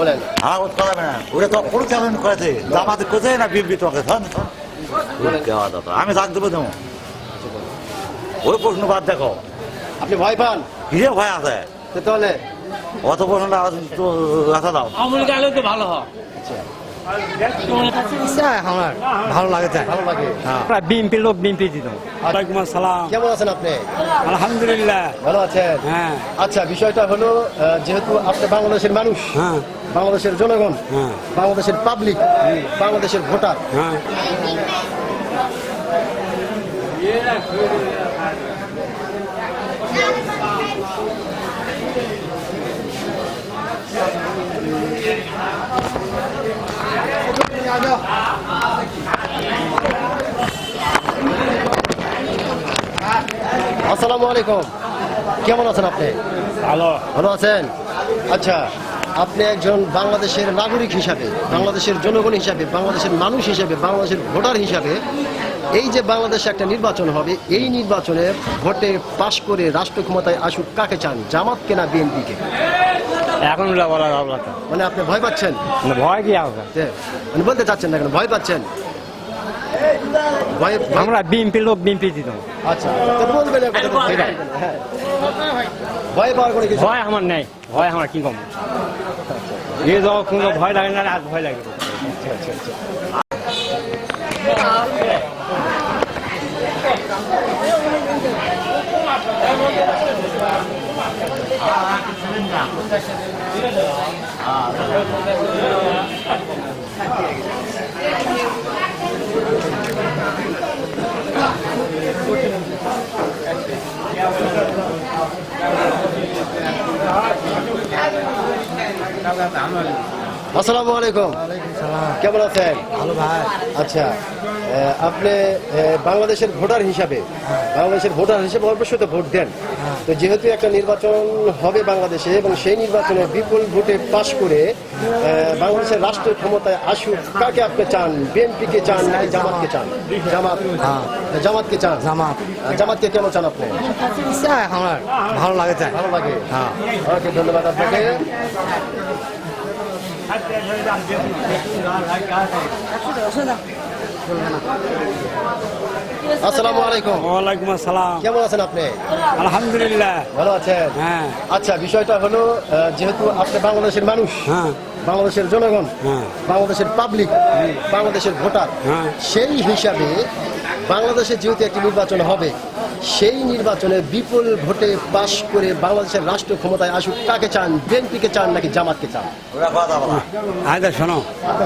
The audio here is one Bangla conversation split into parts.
বলেন। হ্যাঁ ওটা করাবে না। ওরা তো পরিচালন করেছে। জামাতে কোথায় না বিএনপি তোমাকে? ধন আমি রাখ দেবো দেবো ওই প্রশ্ন বাদ দেখো। আপনি ভয় পান? কিসে ভয় আছে। তো তাহলে? অত প্রশ্নটা তো দাও। আমল গেলে তো ভালো হয়। আমার ভালো লাগে। ভালো লাগে আমরা বিএনপি লোক বিএনপি দিতাম ওয়ালাইকুম আসসালাম। কেমন আছেন আপনি? আলহামদুলিল্লাহ। ভালো আছেন? হ্যাঁ। আচ্ছা বিষয়টা হলো যেহেতু আপনি বাংলাদেশের মানুষ হ্যাঁ। বাংলাদেশের জনগণ হ্যাঁ। বাংলাদেশের পাবলিক বাংলাদেশের ভোটার। হ্যাঁ। আসসালামু আলাইকুম। কেমন আছেন আপনি? ভালো। ভালো আছেন? আচ্ছা আপনি একজন বাংলাদেশের নাগরিক হিসাবে বাংলাদেশের জনগণ হিসাবে বাংলাদেশের মানুষ হিসাবে বাংলাদেশের ভোটার হিসাবে এই যে বাংলাদেশে একটা নির্বাচন হবে এই নির্বাচনে ভোটে পাশ করে রাষ্ট্র ক্ষমতায় আসুক কাকে চান? জামাত কেনা বিএনপিকে? এখন বলা মানে আপনি ভয় পাচ্ছেন? মানে ভয় কি হবে মানে বলতে চাচ্ছেন না কেন ভয় পাচ্ছেন? আমরা বিএনপি লোক বিএনপি দিতাম আচ্ছা ভয় পাওয়ার আমার নেই ভয় আমার কি কম এই যখন কোনো ভয় লাগে না আর ভয় লাগে আসসালামু আলাইকুম। কেমন আছেন? ভালো ভাই। আচ্ছা। আপনি বাংলাদেশের ভোটার হিসাবে বাংলাদেশের ভোটার হিসেবে অবশ্যই তো ভোট দেন। তো যেহেতু একটা নির্বাচন হবে বাংলাদেশে এবং সেই নির্বাচনে বিপুল ভোটে পাশ করে বাংলাদেশের রাষ্ট্র ক্ষমতায় আসুক কাকে আপনি চান? বিএনপিকে চান নাকি জামাতকে চান? জামাত। জামাতকে চান? জামাত। জামাতকে কেন চান আপনি? আমার। ভালো লাগে ভালো লাগে? হ্যাঁ। ওকে ধন্যবাদ আপনাকে। আসসালামু আলাইকুম। ওয়ালাইকুম আসসালাম। কেমন আছেন আপনি? আলহামদুলিল্লাহ। ভালো আছেন? হ্যাঁ। আচ্ছা বিষয়টা হলো যেহেতু আপনি বাংলাদেশের মানুষ হ্যাঁ। বাংলাদেশের জনগণ হ্যাঁ। বাংলাদেশের পাবলিক বাংলাদেশের ভোটার হ্যাঁ। সেই হিসাবে বাংলাদেশে যেহেতু একটি নির্বাচন হবে সেই নির্বাচনে বিপুল ভোটে পাশ করে বাংলাদেশের রাষ্ট্র ক্ষমতায় আসুক কাকে চান? বিএনপিকে চান নাকি জামাতকে চান? বলা। আচ্ছা শোনো।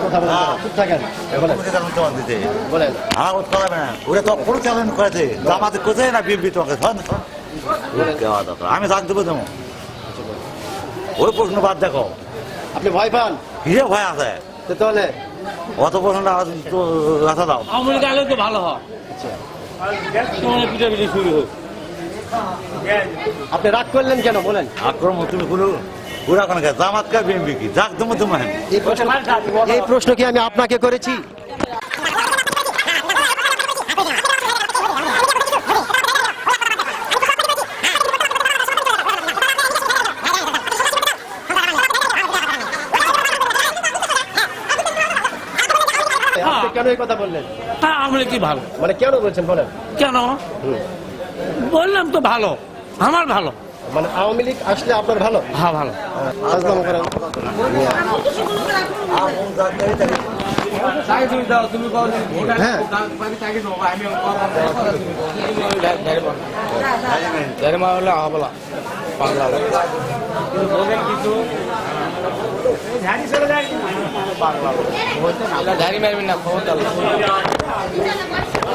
কথা বলেন চুপ থাকেন। বলেন। তোমার দিতে। বলেন। হ্যাঁ ওটা করাবে না ওরা তো পরিচালন করেছে। জামাতে কোথায় না বিএনপি তোমাকে? আমি রাখ দেবো ওই প্রশ্ন বাদ দেখো। আপনি ভয় পান? কিসে ভয় আছে। তো তাহলে অত দাও। আমল গেলে তো ভালো হয়। শুরু হোক। আপনি রাগ করলেন কেন? বলেন। আক্রমণ তুমি কোনো পুরা কোনো জামাত কা বিএনপি কি? যাক তুমি তোমার এই প্রশ্ন কি আমি আপনাকে করেছি? আপনি কেন এই কথা বললেন? হ্যাঁ আমলে কি ভালো? মানে কেন বলছেন বলেন। কেন? বললাম তো ভালো আমার ভালো। মানে আওয়ামী লীগ আসলে আপনার ভালো? হ্যাঁ ভালো। আসলাম করেন হ্যাঁ। ঝাড়ি ધારી મેળવી નાખો